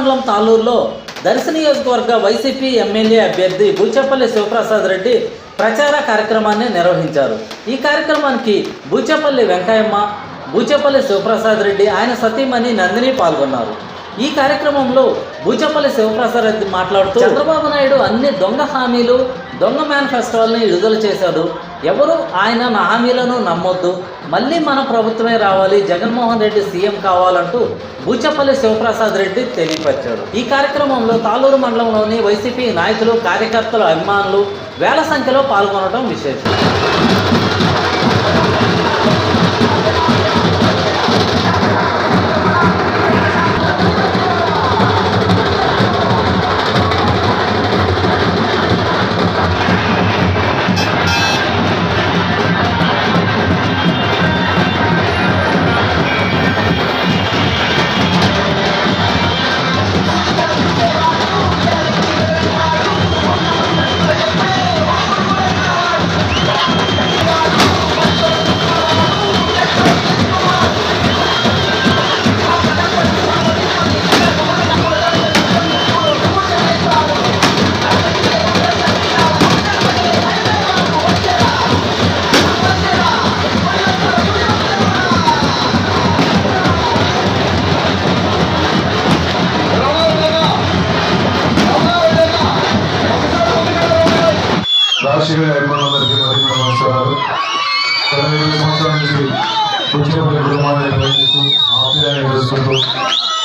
మండలం తాలూరులో దర్శి నియోజకవర్గ YCP MLA అభ్యర్థి బూచపల్లి శివప్రసాద్ రెడ్డి ప్రచార కార్యక్రమాన్ని నిర్వహించారు. ఈ కార్యక్రమానికి బూచపల్లి వెంకయ్యమ్మ బూచపల్లి శివప్రసాద్ రెడ్డి ఆయన సతీమణి నందిని పాల్గొన్నారు. ఈ కార్యక్రమంలో బూచపల్లి శివప్రసాద్ రెడ్డి మాట్లాడుతూ చంద్రబాబు నాయుడు అన్ని దొంగ హామీలు దొంగ మేనిఫెస్టోల్ని విడుదల చేశాడు. ఎవరు ఆయన నా హామీలను నమ్మొద్దు. మళ్ళీ మన ప్రభుత్వమే రావాలి. జగన్మోహన్ రెడ్డి సీఎం కావాలంటూ బూచపల్లి శివప్రసాద్ రెడ్డి తెలియపరిచాడు ఈ కార్యక్రమంలో తాలూరు మండలంలోని వైసీపీ నాయకులు కార్యకర్తలు అభిమానులు వేల సంఖ్యలో పాల్గొనడం విశేషం. రాజశేఖర అభిమానులందరికీ మరింత నమస్కారాలు. గత ఇరవై సంవత్సరాల నుంచి పుచ్చినపల్లి కుటుంబాన్ని ప్రయత్నిస్తూ ఆప్యాయంగా చూసుకుంటూ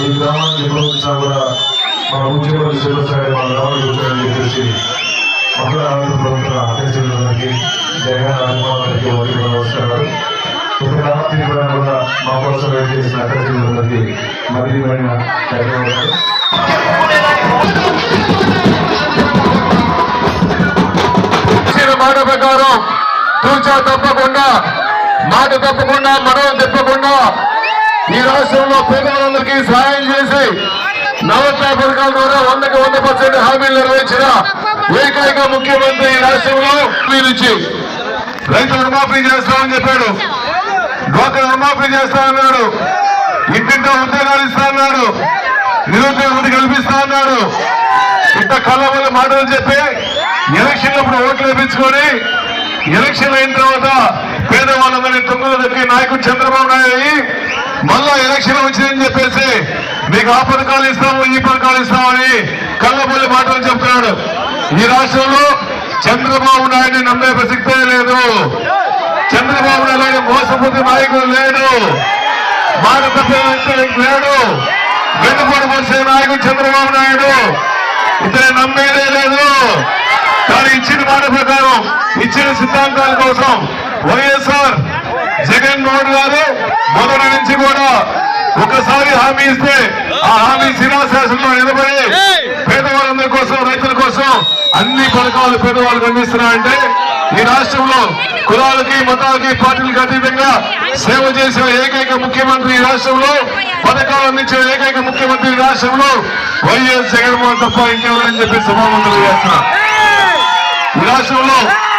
ఈ గ్రామానికి ఎప్పుడు వచ్చినా కూడా మన పుచ్చినపల్లి శివసాయి మన గ్రామానికి వచ్చారని చెప్పేసి మహిళా ఆనంద ప్రభుత్వ అధ్యక్షులందరికీ జగన్ అభిమానులందరికీ వారికి నమస్కారాలు. ఒక గ్రామానికి కూడా మా కోసం వెయిట్ చేసిన అధ్యక్షులందరికీ మరీ ధన్యవాదాలు. మాట ప్రకారం తూచా తప్పకుండా మాట తప్పకుండా మనం తిప్పకుండా ఈ రాష్ట్రంలో పేదలందరికీ సహాయం చేసి నవత్న పథకాల ద్వారా వందకి వంద పర్సెంట్ హామీలు నెరవేర్చిన ఏకైక ముఖ్యమంత్రి ఈ రాష్ట్రంలో నుంచి. రైతు రుణమాఫీ చేస్తామని చెప్పాడు. డ్వాక్రా రుణమాఫీ చేస్తా అన్నాడు ఇంటింటో ఉద్యోగాలు ఇస్తామన్నాడు. అన్నాడు కల్పిస్తా అన్నాడు ఇంత కళ్ళ మాటలు చెప్పి ఎలక్షన్ అప్పుడు ఓట్లు వేపించుకొని ఎలక్షన్ అయిన తర్వాత పేదవాళ్ళందరినీ తొమ్మిది దక్కి నాయకుడు చంద్రబాబు నాయుడు అయ్యి మళ్ళా ఎలక్షన్ వచ్చిందని చెప్పేసి మీకు ఆ పథకాలు ఇస్తాము ఈ పథకాలు ఇస్తామని కళ్ళబొల్లి మాటలు చెప్తున్నాడు. ఈ రాష్ట్రంలో చంద్రబాబు నాయుడిని నమ్మే ప్రసక్తే లేదు. చంద్రబాబు నాయుడు మోసపోతే నాయకుడు లేడు. మాట తప్పే లేడు. వెనుపడి వచ్చే నాయకుడు చంద్రబాబు నాయుడు. ఇతను నమ్మేదే లేదు. కానీ ఇచ్చిన మాట ప్రకారం ఇచ్చిన సిద్ధాంతాల కోసం వైఎస్ఆర్ జగన్ మోహన్ గారు మొదటి నుంచి కూడా ఒకసారి హామీ ఇస్తే ఆ హామీ శిలాశాసనంలో నిలబడి పేదవాళ్ళందరి కోసం రైతుల కోసం అన్ని పథకాలు పేదవాళ్ళకు అందిస్తున్నారంటే ఈ రాష్ట్రంలో కులాలకి మతాలకి పార్టీలకు అతీతంగా సేవ చేసిన ఏకైక ముఖ్యమంత్రి ఈ రాష్ట్రంలో పథకాలు అందించిన ఏకైక ముఖ్యమంత్రి ఈ రాష్ట్రంలో వైఎస్ జగన్మోహన్ తప్ప ఇంకెవరని చెప్పి సభామంత్రులు చేస్తున్నారు ఈ రాష్ట్రంలో ప్రతి ఇంటికి